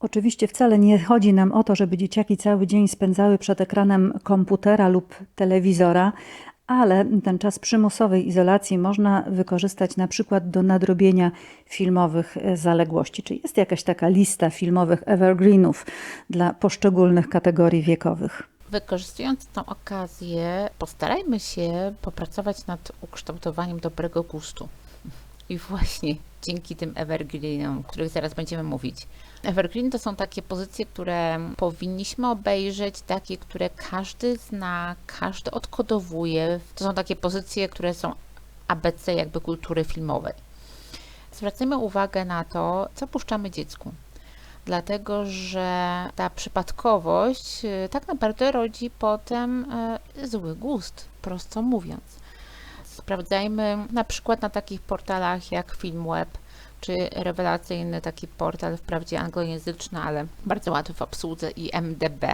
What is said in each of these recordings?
Oczywiście wcale nie chodzi nam o to, żeby dzieciaki cały dzień spędzały przed ekranem komputera lub telewizora, ale ten czas przymusowej izolacji można wykorzystać na przykład do nadrobienia filmowych zaległości. Czy jest jakaś taka lista filmowych evergreenów dla poszczególnych kategorii wiekowych? Wykorzystując tą okazję, postarajmy się popracować nad ukształtowaniem dobrego gustu. I właśnie dzięki tym evergreenom, o których zaraz będziemy mówić. Evergreen to są takie pozycje, które powinniśmy obejrzeć, takie, które każdy zna, każdy odkodowuje. To są takie pozycje, które są ABC jakby kultury filmowej. Zwracamy uwagę na to, co puszczamy dziecku. Dlatego, że ta przypadkowość y, tak naprawdę rodzi potem y, zły gust, prosto mówiąc. Sprawdzajmy na przykład na takich portalach jak Filmweb, czy rewelacyjny taki portal, wprawdzie anglojęzyczny, ale bardzo łatwy w obsłudze i MDB.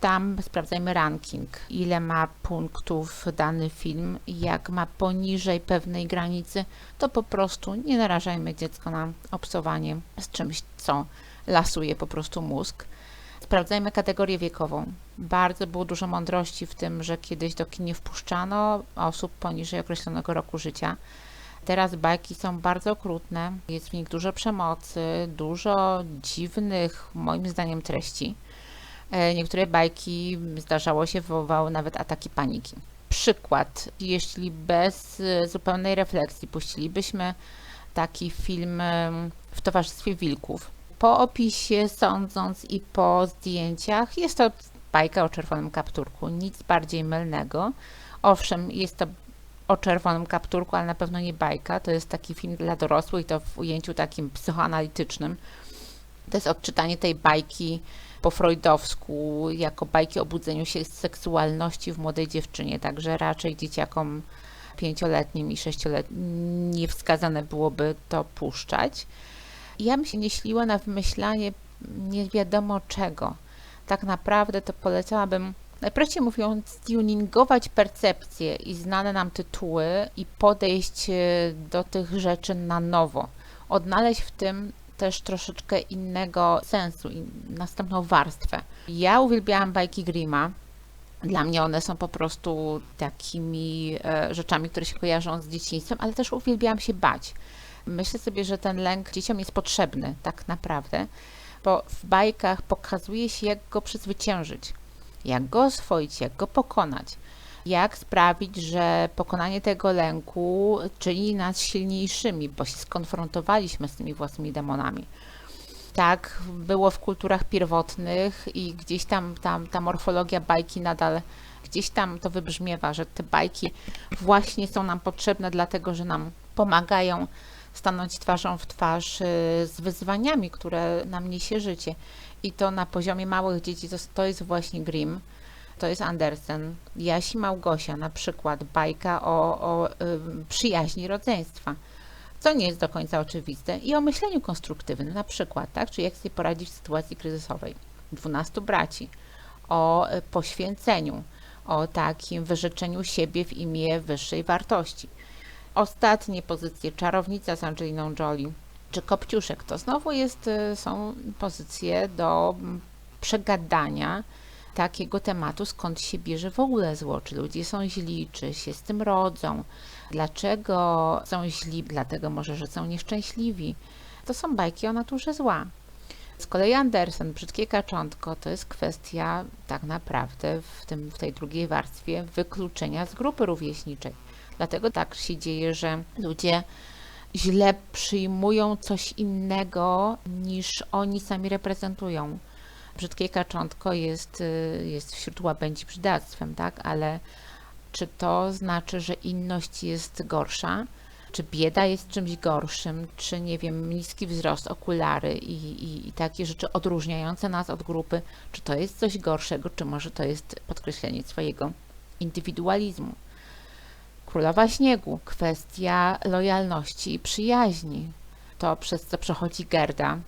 Tam sprawdzajmy ranking, ile ma punktów dany film. Jak ma poniżej pewnej granicy, to po prostu nie narażajmy dziecka na obsowanie z czymś, co lasuje po prostu mózg. Sprawdzajmy kategorię wiekową. Bardzo było dużo mądrości w tym, że kiedyś do kin nie wpuszczano osób poniżej określonego roku życia. Teraz bajki są bardzo okrutne, jest w nich dużo przemocy, dużo dziwnych, moim zdaniem, treści. E, niektóre bajki zdarzało się wywoływały nawet ataki paniki. Przykład, jeśli bez e, zupełnej refleksji puścilibyśmy taki film w towarzystwie wilków, po opisie sądząc i po zdjęciach, jest to bajka o czerwonym kapturku, nic bardziej mylnego. Owszem, jest to o czerwonym kapturku, ale na pewno nie bajka. To jest taki film dla dorosłych, to w ujęciu takim psychoanalitycznym. To jest odczytanie tej bajki po freudowsku, jako bajki o budzeniu się seksualności w młodej dziewczynie, także raczej dzieciakom pięcioletnim i sześcioletnim nie wskazane byłoby to puszczać. Ja bym się nie śliła na wymyślanie nie wiadomo czego. Tak naprawdę to polecałabym najprościej mówiąc, tuningować percepcję i znane nam tytuły i podejść e, do tych rzeczy na nowo. Odnaleźć w tym też troszeczkę innego sensu i następną warstwę. Ja uwielbiałam bajki Grima. Dla mnie one są po prostu takimi e, rzeczami, które się kojarzą z dzieciństwem, ale też uwielbiałam się bać. Myślę sobie, że ten lęk dzieciom jest potrzebny tak naprawdę, bo w bajkach pokazuje się, jak go przezwyciężyć jak go oswoić, jak go pokonać. Jak sprawić, że pokonanie tego lęku czyni nas silniejszymi, bo się skonfrontowaliśmy z tymi własnymi demonami. Tak było w kulturach pierwotnych i gdzieś tam, tam ta morfologia bajki nadal gdzieś tam to wybrzmiewa, że te bajki właśnie są nam potrzebne, dlatego że nam pomagają stanąć twarzą w twarz y, z wyzwaniami, które nam niesie życie. I to na poziomie małych dzieci to, to jest właśnie Grimm, to jest Andersen, Jasi Małgosia na przykład, bajka o, o y, przyjaźni rodzeństwa, co nie jest do końca oczywiste, i o myśleniu konstruktywnym na przykład, tak, czy jak sobie poradzić w sytuacji kryzysowej. Dwunastu braci, o y, poświęceniu, o takim wyrzeczeniu siebie w imię wyższej wartości. Ostatnie pozycje, Czarownica z Angeliną Jolie, czy Kopciuszek, to znowu jest, y, są pozycje do mm, przegadania takiego tematu, skąd się bierze w ogóle zło, czy ludzie są źli, czy się z tym rodzą, dlaczego są źli, dlatego może, że są nieszczęśliwi. To są bajki o naturze zła. Z kolei Andersen, Brzydkie Kaczątko, to jest kwestia tak naprawdę w, tym, w tej drugiej warstwie wykluczenia z grupy rówieśniczej. Dlatego tak się dzieje, że ludzie źle przyjmują coś innego niż oni sami reprezentują. Brzydkie kaczątko jest, y, jest wśród łabędzi brzydactwem, tak? Ale czy to znaczy, że inność jest gorsza? Czy bieda jest czymś gorszym? Czy, nie wiem, niski wzrost, okulary i, i, i takie rzeczy odróżniające nas od grupy? Czy to jest coś gorszego? Czy może to jest podkreślenie swojego indywidualizmu? Królowa Śniegu, kwestia lojalności i przyjaźni. To przez co przechodzi Gerda.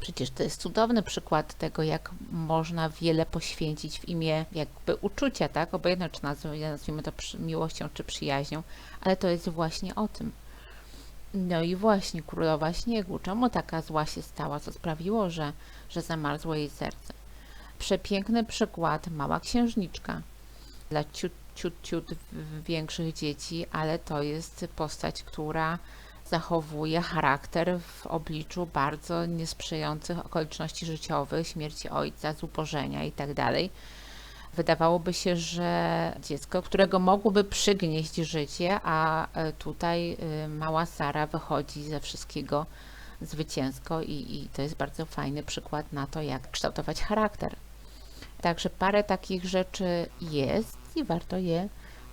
Przecież to jest cudowny przykład tego, jak można wiele poświęcić w imię jakby uczucia, tak? Obojętne, czy nazwijmy to miłością, czy przyjaźnią, ale to jest właśnie o tym. No i właśnie Królowa Śniegu. Czemu taka zła się stała? Co sprawiło, że, że zamarzło jej serce? Przepiękny przykład Mała Księżniczka. Dla ciut, ciut, ciut większych dzieci, ale to jest postać, która zachowuje charakter w obliczu bardzo niesprzyjających okoliczności życiowych, śmierci ojca, zubożenia itd. Wydawałoby się, że dziecko, którego mogłoby przygnieść życie, a e, tutaj e, mała Sara wychodzi ze wszystkiego zwycięsko i, i to jest bardzo fajny przykład na to, jak kształtować charakter. Także parę takich rzeczy jest i warto je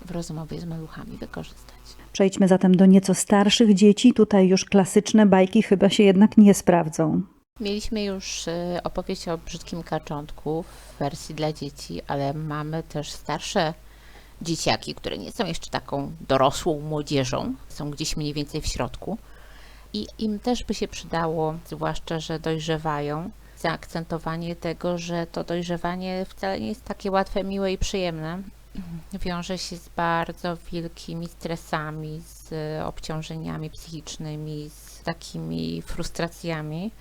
w rozmowie z maluchami wykorzystać. Przejdźmy zatem do nieco starszych dzieci. Tutaj już klasyczne bajki chyba się jednak nie sprawdzą. Mieliśmy już e, opowieść o brzydkim kaczątku w wersji dla dzieci, ale mamy też starsze dzieciaki, które nie są jeszcze taką dorosłą młodzieżą, są gdzieś mniej więcej w środku. I im też by się przydało, zwłaszcza, że dojrzewają, zaakcentowanie tego, że to dojrzewanie wcale nie jest takie łatwe, miłe i przyjemne. Wiąże się z bardzo wielkimi stresami, z obciążeniami psychicznymi, z takimi frustracjami.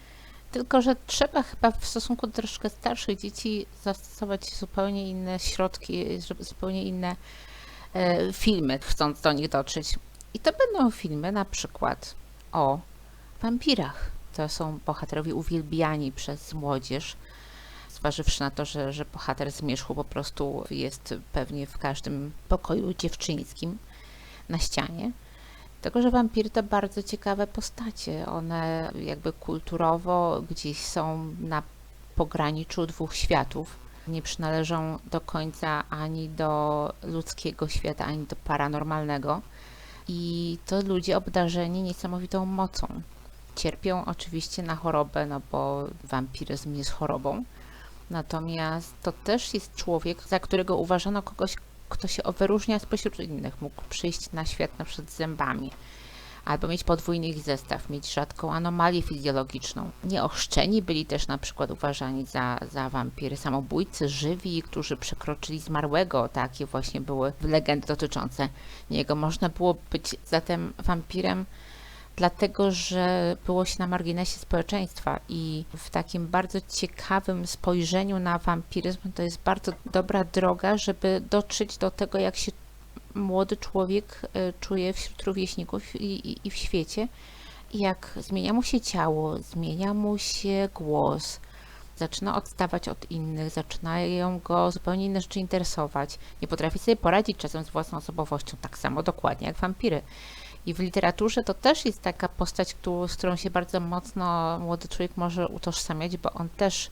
Tylko, że trzeba chyba w stosunku do troszkę starszych dzieci zastosować zupełnie inne środki, zupełnie inne e, filmy, chcąc do nich dotrzeć. I to będą filmy na przykład o wampirach. To są bohaterowie uwielbiani przez młodzież, zważywszy na to, że, że bohater zmierzchu po prostu jest pewnie w każdym pokoju dziewczyńskim na ścianie. Tylko, że wampiry to bardzo ciekawe postacie. One jakby kulturowo gdzieś są na pograniczu dwóch światów. Nie przynależą do końca ani do ludzkiego świata, ani do paranormalnego. I to ludzie obdarzeni niesamowitą mocą. Cierpią oczywiście na chorobę, no bo wampiryzm jest chorobą. Natomiast to też jest człowiek, za którego uważano kogoś, kto się wyróżnia spośród innych. Mógł przyjść na świat na przykład zębami, albo mieć podwójny ich zestaw, mieć rzadką anomalię fizjologiczną. Nieochrzczeni byli też na przykład uważani za, za wampiry, samobójcy, żywi, którzy przekroczyli zmarłego. Takie właśnie były legendy dotyczące niego. Można było być zatem wampirem dlatego że było się na marginesie społeczeństwa i w takim bardzo ciekawym spojrzeniu na wampiryzm to jest bardzo dobra droga, żeby dotrzeć do tego, jak się młody człowiek e, czuje wśród rówieśników i, i, i w świecie, jak zmienia mu się ciało, zmienia mu się głos, zaczyna odstawać od innych, zaczynają go zupełnie inne rzeczy interesować, nie potrafi sobie poradzić czasem z własną osobowością, tak samo dokładnie jak wampiry. I w literaturze to też jest taka postać, z którą się bardzo mocno młody człowiek może utożsamiać, bo on też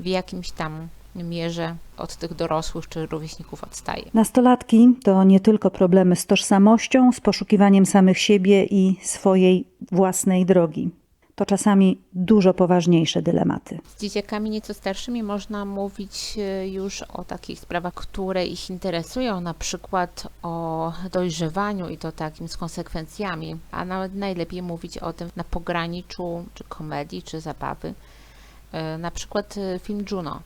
w jakimś tam mierze od tych dorosłych czy rówieśników odstaje. Nastolatki to nie tylko problemy z tożsamością, z poszukiwaniem samych siebie i swojej własnej drogi. To czasami dużo poważniejsze dylematy. Z dzieciakami nieco starszymi można mówić e, już o takich sprawach, które ich interesują, na przykład o dojrzewaniu i to takim z konsekwencjami, a nawet najlepiej mówić o tym na pograniczu czy komedii, czy zabawy. E, Na przykład e, film Juno.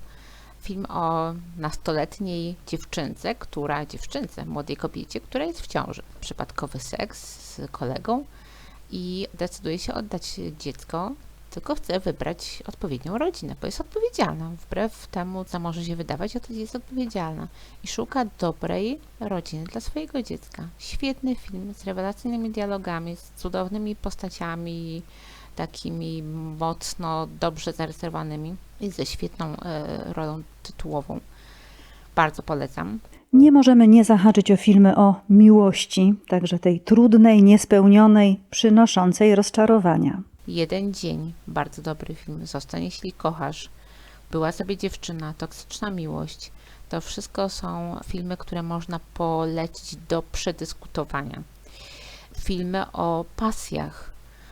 Film o nastoletniej dziewczynce, która, dziewczynce, młodej kobiecie, która jest w ciąży. Przypadkowy seks z kolegą i decyduje się oddać dziecko, tylko chce wybrać odpowiednią rodzinę, bo jest odpowiedzialna. Wbrew temu, co może się wydawać, to jest odpowiedzialna i szuka dobrej rodziny dla swojego dziecka. Świetny film z rewelacyjnymi dialogami, z cudownymi postaciami, takimi mocno dobrze zarysowanymi i ze świetną e, rolą tytułową. Bardzo polecam. Nie możemy nie zahaczyć o filmy o miłości, także tej trudnej, niespełnionej, przynoszącej rozczarowania. Jeden dzień, bardzo dobry film. Zostań jeśli kochasz. Była sobie dziewczyna, toksyczna miłość. To wszystko są filmy, które można polecić do przedyskutowania. Filmy o pasjach.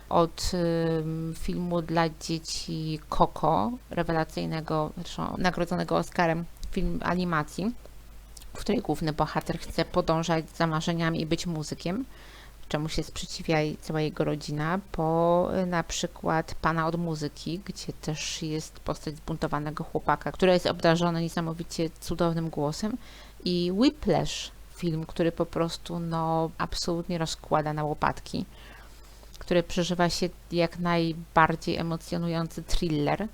Od filmu dla dzieci Coco, rewelacyjnego, zresztą nagrodzonego Oscarem, film animacji, w której główny bohater chce podążać za marzeniami i być muzykiem czemu się sprzeciwia cała jego rodzina, po na przykład Pana od muzyki, gdzie też jest postać zbuntowanego chłopaka, który jest obdarzony niesamowicie cudownym głosem i Whiplash, film, który po prostu no absolutnie rozkłada na łopatki, który przeżywa się jak najbardziej emocjonujący thriller.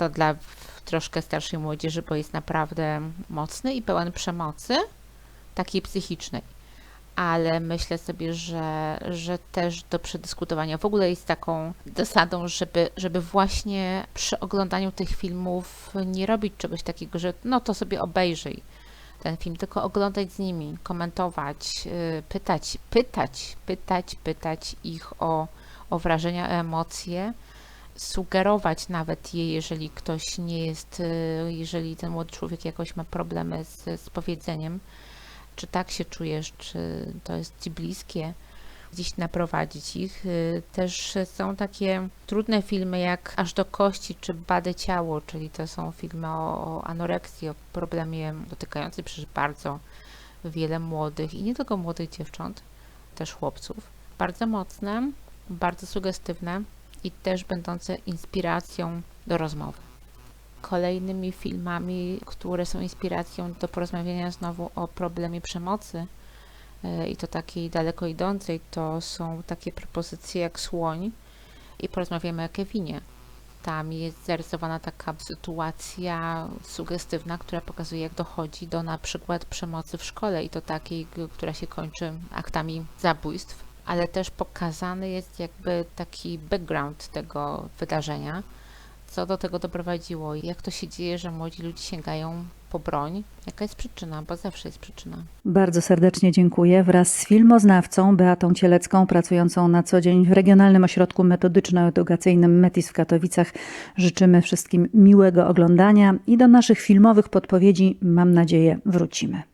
To dla troszkę starszej młodzieży, bo jest naprawdę mocny i pełen przemocy, takiej psychicznej. Ale myślę sobie, że, że też do przedyskutowania w ogóle jest taką zasadą, żeby, żeby właśnie przy oglądaniu tych filmów nie robić czegoś takiego, że no to sobie obejrzyj ten film, tylko oglądać z nimi, komentować, yy, pytać, pytać, pytać, pytać ich o, o wrażenia, o emocje, sugerować nawet je, jeżeli ktoś nie jest, yy, jeżeli ten młody człowiek jakoś ma problemy z, z powiedzeniem, czy tak się czujesz, czy to jest ci bliskie, gdzieś naprowadzić ich. Yy, Też są takie trudne filmy jak Aż do kości czy Bade ciało, czyli to są filmy o, o anoreksji, o problemie dotykającym przecież bardzo wiele młodych i nie tylko młodych dziewcząt, też chłopców. Bardzo mocne, bardzo sugestywne i też będące inspiracją do rozmowy. Kolejnymi filmami, które są inspiracją do porozmawiania znowu o problemie przemocy, e, i to takiej daleko idącej, to są takie propozycje jak Słoń i porozmawiamy o Kevinie. Tam jest zarysowana taka sytuacja sugestywna, która pokazuje, jak dochodzi do na przykład przemocy w szkole i to takiej, która się kończy aktami zabójstw, ale też pokazany jest jakby taki background tego wydarzenia, co do tego doprowadziło i jak to się dzieje, że młodzi ludzie sięgają po broń, jaka jest przyczyna, bo zawsze jest przyczyna. Bardzo serdecznie dziękuję. Wraz z filmoznawcą Beatą Cielecką, pracującą na co dzień w Regionalnym Ośrodku Metodyczno-Edukacyjnym METIS w Katowicach, życzymy wszystkim miłego oglądania i do naszych filmowych podpowiedzi, mam nadzieję, wrócimy.